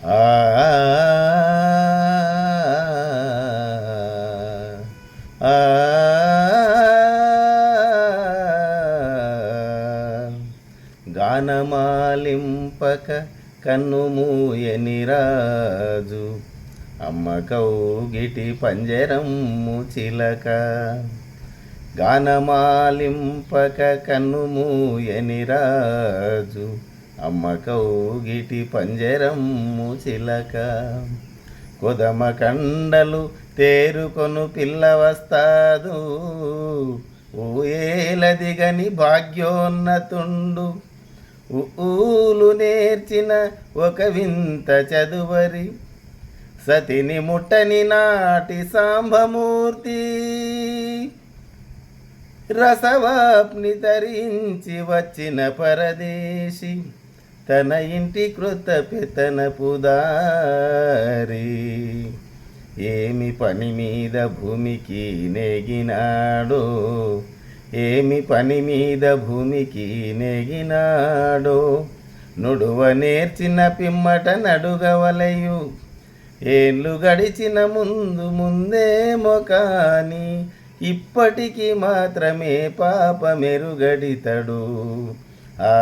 ఆ ఆ గానమాలింపక కన్నుమూయని రాజు అమ్మ కౌగిటి పంజరమ్ము చిలక గానమాలింపక కన్నుమూయని రాజు అమ్మ కౌగిటి పంజరమ్ము చిలక కొదమ కండలు తేరుకొను పిల్ల ఊయేలదిగని భాగ్యోన్నతుండు. ఊలు నేర్చిన ఒక వింత చదువరి. సతిని ముట్టని నాటి సాంబమూర్తి రసవాప్ని ధరించి వచ్చిన పరదేశి. తన ఇంటి కృత పెతనపు పుదారి. ఏమి పని మీద భూమికి నెగినాడో? ఏమి పని మీద భూమికి నెగినాడో? నుడువ నేర్చిన పిమ్మట నడుగవలయు. ఏళ్ళు గడిచిన ముందు ముందేమో కానీ ఇప్పటికి మాత్రమే పాప మెరుగడితడు ఆ